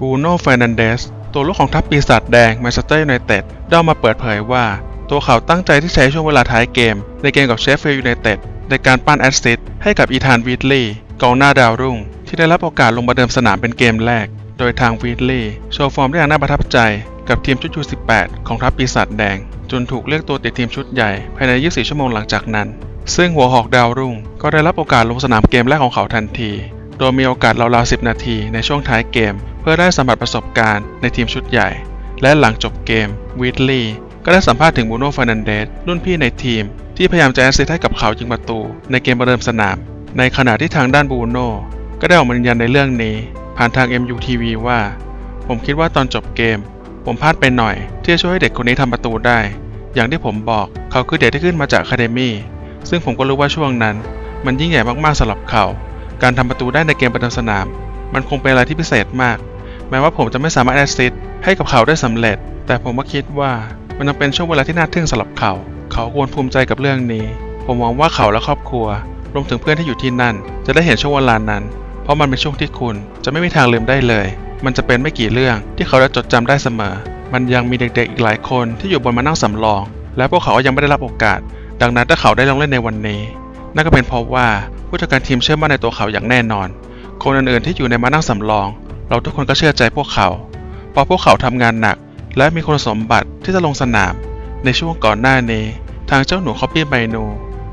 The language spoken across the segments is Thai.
บูโน่เฟรนันเดสตัวลูกของทัพปีศาจแดงแมนเชสเตอร์ยูไนเต็ดได้มาเปิดเผยว่า ตัวเขาตั้งใจที่ใช้ช่วงเวลาท้ายเกม ในเกมกับเชฟเฟิลด์ยูไนเต็ดในการปั้นแอสซิสต์ให้กับอีธานวีดลีย์กองหน้าดาวรุ่ง ที่ได้รับโอกาสลงมาเดิมสนามเป็นเกมแรก โดยทางวีดลีย์โชว์ฟอร์มได้อย่างน่าประทับใจ กับทีมชุดยู18 ของทัพปีศาจแดง จนถูกเรียกตัวติดทีมชุดใหญ่ภายใน 24 ชั่วโมงหลังจากนั้น ซึ่งหัวหอกดาวรุ่ง ก็ได้รับโอกาสลงสนามเกมแรกของเขาทันที โดยมีโอกาสราวๆ10 นาทีในช่วงท้ายเกม เพื่อได้สัมผัสประสบการณ์ในทีมชุดใหญ่ และหลังจบเกมวีดลีย์ก็ได้สัมภาษณ์ถึงบูโน่ฟรนันเดสรุ่นพี่ในทีม ที่พยายามจะแอสซิสต์ให้กับเขายิงประตู ในเกมประเดิมสนาม ในขณะที่ทางด้านบูโน่ก็ได้ออกมายืนยันในเรื่องนี้ ผ่านทาง MUTV ว่า ผมคิดว่าตอนจบเกม ผมพลาดไปหน่อย ที่จะช่วยให้เด็กคนนี้ทำประตูได้ อย่างที่ผมบอกเขาคือเด็กที่ขึ้นมาจากคาเดมี่ซึ่งผมก็รู้ว่าช่วงนั้น มันยิ่งใหญ่มากๆสำหรับเขา การทำประตูได้ในเกมประเดิมสนาม มันคงเป็นอะไรที่พิเศษมาก แม้ว่าผมจะไม่สามารถแอสซิสต์ให้กับเขาได้สำเร็จ แต่ผมก็คิดว่ามันยังเป็นช่วงเวลาที่น่าทึ่งสำหรับเขา เขาควรภูมิใจกับเรื่องนี้ ผมหวังว่าเขาและครอบครัว รวมถึงเพื่อนที่อยู่ที่นั่น จะได้เห็นช่วงเวลานั้น เพราะมันเป็นช่วงที่คุณจะไม่มีทางลืมได้เลย มันจะเป็นไม่กี่เรื่องที่เขาจะจดจำได้เสมอ มันยังมีเด็กๆอีกหลายคนที่อยู่บนมานั่งสำรอง และพวกเขายังไม่ได้รับโอกาส ดังนั้นถ้าเขาได้ลงเล่นในวันนี้ นั่นก็เป็นเพราะว่าผู้จัดการทีมเชื่อมั่นในตัวเขาอย่างแน่นอน คนอื่นๆที่อยู่ในมานั่งสำรอง เราทุกคนก็เชื่อใจพวกเขา เพราะพวกเขาทำงานหนัก และมีคุณสมบัติที่จะลงสนาม ในช่วงก่อนหน้านี้ ทางเจ้าหนูคอปปี้ไมนู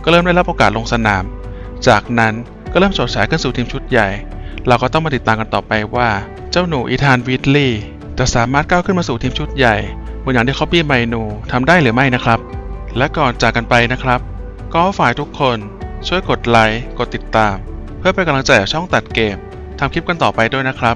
ก็เริ่มได้รับโอกาสลงสนาม จากนั้นก็เริ่มโฉดฉายขึ้นสู่ทีมชุดใหญ่ เราก็ต้องมาติดตามกันต่อไปว่า เจ้าหนูอีธานวีดลีย์จะสามารถก้าวขึ้นมาสู่ทีมชุดใหญ่เหมือนอย่างที่คอปปี้ไมนูทำได้หรือไม่นะครับ และก่อนจากกันไปนะครับ ก็ฝ่ายทุกคนช่วยกดไลค์ กดติดตาม เพื่อเป็นกำลังใจช่องตัดเกมทำคลิปกันต่อไปด้วยนะครับ